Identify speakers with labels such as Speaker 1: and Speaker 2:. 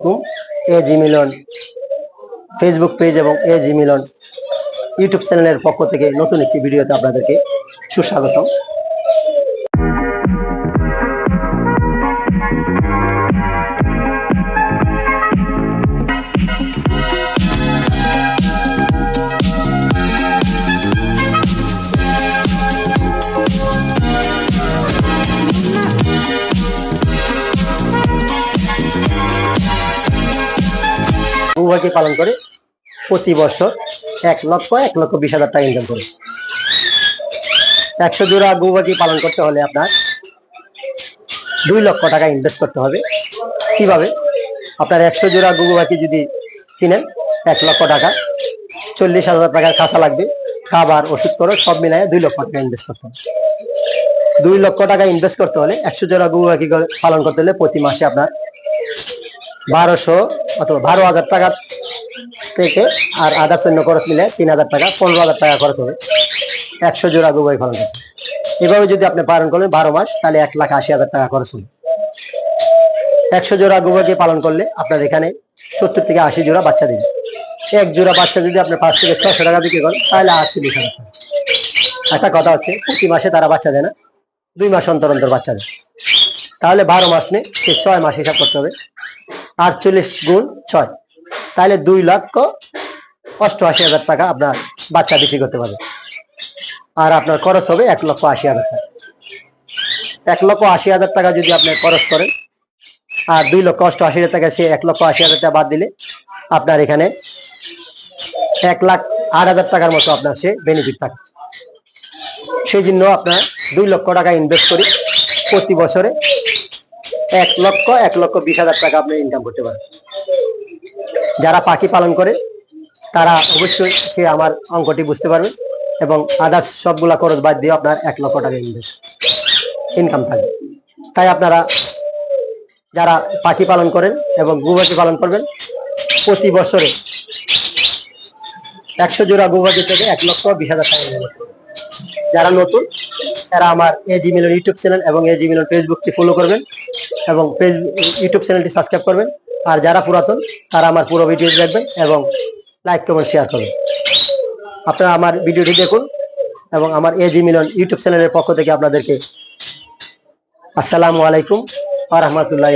Speaker 1: এ জি মিলন Facebook page এবং এ জি মিলন YouTube চ্যানেলের পক্ষ থেকে নতুন একটি ভিডিওতে আপনাদেরকে সুস্বাগতম। গৌবাকে পালন করে প্রতি বছর এক লক্ষ এক লক্ষ বিশ হাজার টাকা ইনকাম করে। একশো জোড়া গৌবাকি পালন করতে হলে আপনার দুই লক্ষ টাকা ইনভেস্ট করতে হবে। কীভাবে? আপনার একশো জোড়া গৌবাকি যদি কিনেন, এক লক্ষ টাকা, চল্লিশ হাজার টাকার কাঁচা লাগবে। খাবার, ওষুধ খরচ সব মিলায় দুই লক্ষ টাকা ইনভেস্ট করতে হবে। দুই লক্ষ টাকা ইনভেস্ট করতে হলে একশো জোড়া গৌবাকি পালন করতে হলে প্রতি মাসে আপনার বারোশো অথবা বারো হাজার টাকা থেকে আর আধার সৈন্য খরচ মিলে তিন হাজার টাকা, পনেরো হাজার টাকা খরচ হবে। একশো জোড়া গুবাই করতে এভাবে যদি আপনি পালন করেন বারো মাস, তাহলে এক লাখ আশি হাজার টাকা খরচ হবে। একশো জোড়া গুবাকে পালন করলে আপনার এখানে সত্তর থেকে আশি জোড়া বাচ্চা দিবে। এক জোড়া বাচ্চা যদি আপনি পাঁচ থেকে ছশো টাকা বিক্রি করেন, তাহলে আটচল্লিশ হাজার টাকা। একটা কথা হচ্ছে, প্রতি মাসে তারা বাচ্চা দেয় না, দুই মাস অন্তর অন্তর বাচ্চা দেয়। তাহলে বারো মাস নেই সে ছয় মাস হিসাব করতে হবে। আটচল্লিশ গুণ ছয়। তাহলে দুই লক্ষ অষ্টআশি হাজার টাকা আপনার বাচ্চা বিক্রি করতে পারবে। আর আপনার খরচ হবে এক লক্ষ আশি হাজার টাকা। এক লক্ষ আশি হাজার টাকা যদি আপনি খরচ করেন, আর দুই লক্ষ অষ্টআশি হাজার টাকা সে এক লক্ষ আশি হাজার টাকা বাদ দিলে আপনার এখানে এক লাখ আট হাজার টাকার মতো আপনার সে বেনিফিট থাকে। সেই জন্য আপনার দুই লক্ষ টাকা ইনভেস্ট করি প্রতি বছরে এক লক্ষ এক লক্ষ বিশ হাজার টাকা আপনি ইনকাম করতে পারেন যারা পাখি পালন করে, তারা অবশ্যই সে আমার অঙ্কটি বুঝতে পারবে এবং আদার্স সবগুলা খরচ বাদ দিয়ে আপনার এক লক্ষ টাকা ইনভেস্ট ইনকাম থাকবে তাই আপনারা যারা পাখি পালন করেন এবং গুবাকি পালন করবেন, প্রতি বছরে একশো জোড়া গুবাকি থেকে এক লক্ষ বিশ হাজার টাকা। যারা নতুন, তারা আমার এজি মিলন ইউটিউব চ্যানেল এবং এ এজি মিলন ফেসবুকটি ফলো করবেন এবং ফেসবুক ইউটিউব চ্যানেলটি সাবস্ক্রাইব করবেন। আর যারা পুরাতন, তারা আমার পুরো ভিডিও দেখবেন এবং লাইক কমেন্ট শেয়ার করবেন। আপনারা আমার ভিডিওটি দেখুন এবং আমার এজি মিলন ইউটিউব চ্যানেলের পক্ষ থেকে আপনাদেরকে আসসালামু আলাইকুম আ রহমতুল্লাহ